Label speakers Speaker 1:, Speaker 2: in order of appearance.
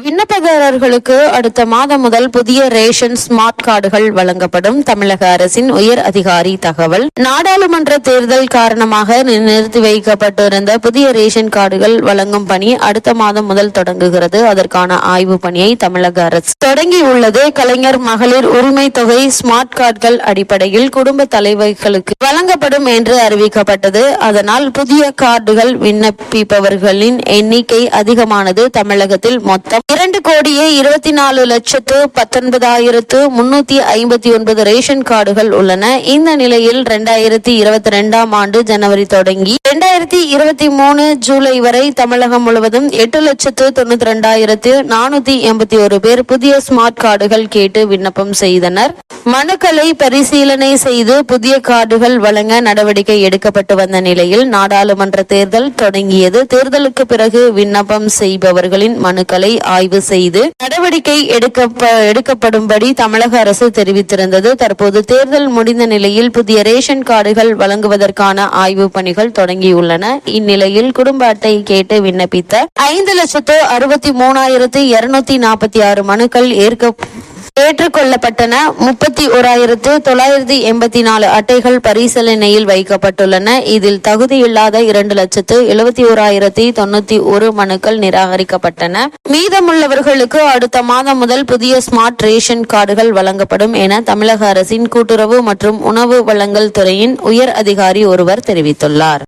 Speaker 1: விண்ணப்பதாரர்களுக்கு அடுத்த மாதம் முதல் புதிய ரேஷன் ஸ்மார்ட் கார்டுகள் வழங்கப்படும். தமிழக அரசின் உயர் அதிகாரி தகவல். நாடாளுமன்ற தேர்தல் காரணமாக நிறுத்தி வைக்கப்பட்டிருந்த புதிய ரேஷன் கார்டுகள் வழங்கும் பணி அடுத்த மாதம் முதல் தொடங்குகிறது. அதற்கான ஆய்வு பணியை தமிழக அரசு தொடங்கியுள்ளது. கலைஞர் மகளிர் உரிமை தொகை ஸ்மார்ட் கார்டுகள் அடிப்படையில் குடும்ப தலைவர்களுக்கு வழங்கப்படும் என்று அறிவிக்கப்பட்டது. அதனால் புதிய கார்டுகள் விண்ணப்பிப்பவர்களின் எண்ணிக்கை அதிகமானது. தமிழகத்தில் மொத்தம் இரண்டு கோடியே இருபத்தி நாலு லட்சத்து பத்தொன்பதாயிரத்து முன்னூத்தி ஐம்பத்தி ஒன்பது ரேஷன் கார்டுகள் உள்ளன. இந்த நிலையில் இரண்டாயிரத்தி இருபத்தி ரெண்டாம் ஆண்டு ஜனவரி தொடங்கி இரண்டாயிரத்தி இருபத்தி மூணு ஜூலை வரை தமிழகம் முழுவதும் எட்டு லட்சத்து தொண்ணூத்தி ரெண்டாயிரத்து நானூத்தி எண்பத்தி ஒரு பேர் புதிய ஸ்மார்ட் கார்டுகள் கேட்டு விண்ணப்பம் செய்தனர். மனுக்களை பரிசீலனை செய்து புதிய கார்டுகள் வழங்க நடவடிக்கை எடுக்கப்பட்டு வந்த நிலையில் நாடாளுமன்ற தேர்தல் தொடங்கியது. தேர்தலுக்கு பிறகு விண்ணப்பம் செய்பவர்களின் மனுக்களை ஆய்வு செய்து நடவடிக்கை எடுக்க எடுக்கப்படும்படி தமிழக அரசு தெரிவித்திருந்தது. தற்போது தேர்தல் முடிந்த நிலையில் புதிய ரேஷன் கார்டுகள் வழங்குவதற்கான ஆய்வு பணிகள் தொடங்கியுள்ளன. இந்நிலையில் குடும்ப அட்டை கேட்டு விண்ணப்பித்த ஐந்து லட்சத்து அறுபத்தி மூணாயிரத்து இருநூத்தி நாற்பத்தி ஆறு மனுக்கள் ஏற்க ஏற்றுக்கொள்ளப்பட்டன. முப்பத்தி ஓராயிரத்து தொள்ளாயிரத்தி எண்பத்தி நாலு அட்டைகள் பரிசீலனையில் வைக்கப்பட்டுள்ளன. இதில் தகுதியில்லாத இரண்டு லட்சத்து எழுபத்தி ஓராயிரத்தி தொண்ணூத்தி ஒரு மனுக்கள் நிராகரிக்கப்பட்டன. மீதமுள்ளவர்களுக்கு அடுத்த மாதம் முதல் புதிய ஸ்மார்ட் ரேஷன் கார்டுகள் வழங்கப்படும் என தமிழக அரசின் கூட்டுறவு மற்றும் உணவு வழங்கல் துறையின் உயர் அதிகாரி ஒருவர் தெரிவித்துள்ளார்.